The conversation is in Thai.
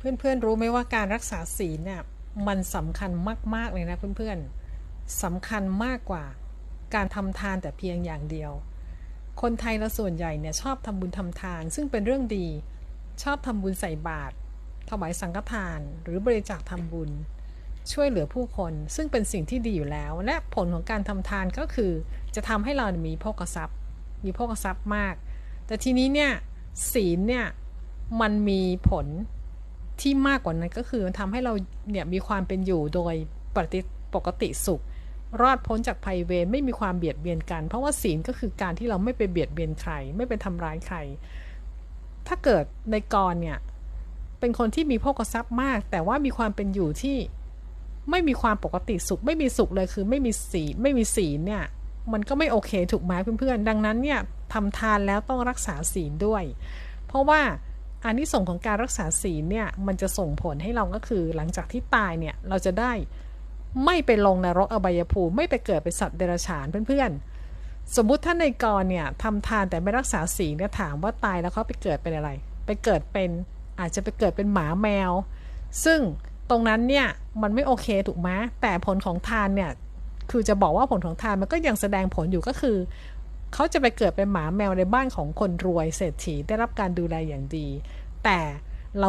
เพื่อนๆรู้ไหมว่าการรักษาศีลเนี่ยมันสำคัญมากๆเลยนะเพื่อนๆสำคัญมากกว่าการทำทานแต่เพียงอย่างเดียว คนไทยเราส่วนใหญ่เนี่ยชอบทำบุญทำทาน ซึ่งเป็นเรื่องดี ชอบทำบุญใส่บาตรถวายสังฆทาน หรือบริจาคทำบุญ ช่วยเหลือผู้คนซึ่งเป็นสิ่งที่ดีอยู่แล้ว และผลของการทำทานก็คือ จะทำให้เรามีโภคทรัพย์ มีโภคทรัพย์มาก แต่ทีนี้เนี่ยศีลเนี่ยมันมีผล ที่มากกว่านั้นก็คือมันทำให้เราเนี่ยมีความเป็นอยู่โดยปฏิปกติสุข รอดพ้นจากภัยเวรไม่มีความเบียดเบียนกัน เพราะว่าศีลก็คือการที่เราไม่ไปเบียดเบียนใคร ไม่ไปทำร้ายใคร ถ้าเกิดในกรเนี่ยเป็นคนที่มีโภคทรัพย์มาก แต่ว่ามีความเป็นอยู่ที่ไม่มีความปกติสุข ไม่มีสุขเลยคือไม่มีศีลไม่มีศีลเนี่ยมันก็ไม่โอเคถูกไหมเพื่อนๆดังนั้นเนี่ยทำทานแล้วต้องรักษาศีลด้วย เพราะว่า อานิสงส์ของการรักษาศีลเนี่ยมันจะส่งผลให้เราก็คือหลังจากที่ตายเนี่ยเราจะได้ไม่ไปลงนรกอบายภูมิไม่ไปเกิดเป็นสัตว์เดรัจฉานเพื่อนๆ สมมุติท่านในกรเนี่ยทำทานแต่ไม่รักษาศีลเนี่ยถามว่าตายแล้วเขาไปเกิดเป็นอะไร ไปเกิดเป็นอาจจะไปเกิดเป็นหมาแมว ซึ่งตรงนั้นเนี่ยมันไม่โอเคถูกไหมแต่ผลของทานเนี่ยคือจะบอกว่าผลของทานมันก็ยังแสดงผลอยู่ก็คือ เขาจะไปเกิดเป็นหมาแมวในบ้านของคนรวยเศรษฐีได้รับการดูแลอย่างดี แต่เราไม่